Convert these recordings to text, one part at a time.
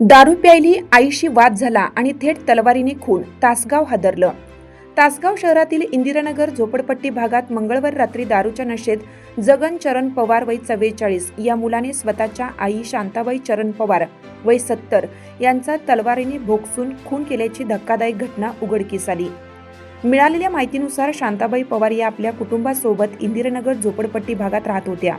दारू प्यायली आईशी वाद झाला आणि थेट तलवारीने खून तासगाव हादरलं. तासगाव शहरातील इंदिरानगर झोपडपट्टी भागात मंगळवार रात्री दारूच्या नशेत जगन चरण पवार वय चव्वेचाळीस या मुलाने स्वतःच्या आई शांताबाई चरण पवार वय सत्तर यांचा तलवारीने भोगसून खून केल्याची धक्कादायक घटना उघडकीस आली. मिळालेल्या माहितीनुसार शांताबाई पवार या आपल्या कुटुंबासोबत इंदिरानगर झोपडपट्टी भागात राहत होत्या.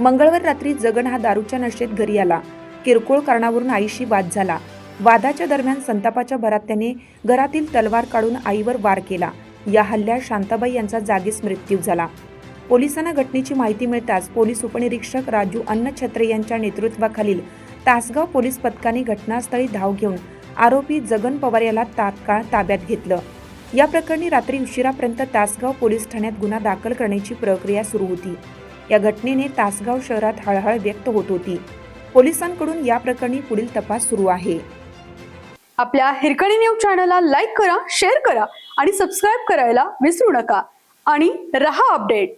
मंगळवार रात्री जगन हा दारूच्या नशेत घरी आला. किरकोळ कारणावरून आईशी वाद झाला. वादाच्या दरम्यान संतापाच्या भरात त्याने घरातील तलवार काढून आईवर वार केला. या हल्ल्यात शांताबाई यांचा जागीच मृत्यू झाला. पोलिसांना घटनेची माहिती मिळताच पोलीस उपनिरीक्षक राजू अन्नछत्रे यांच्या नेतृत्वाखालील तासगाव पोलीस पथकाने घटनास्थळी धाव घेऊन आरोपी जगन पवार याला तात्काळ ताब्यात घेतलं. या प्रकरणी रात्री उशिरापर्यंत तासगाव पोलीस ठाण्यात गुन्हा दाखल करण्याची प्रक्रिया सुरू होती. या घटनेने तासगाव शहरात हळहळ व्यक्त होत होती. पोलिसांकडून या प्रकरणी पुढील तपास सुरू आहे. आपल्या हिरकणी न्यूज चॅनलला लाईक करा शेअर करा आणि सबस्क्राईब करायला विसरू नका. आणि रहा अपडेट.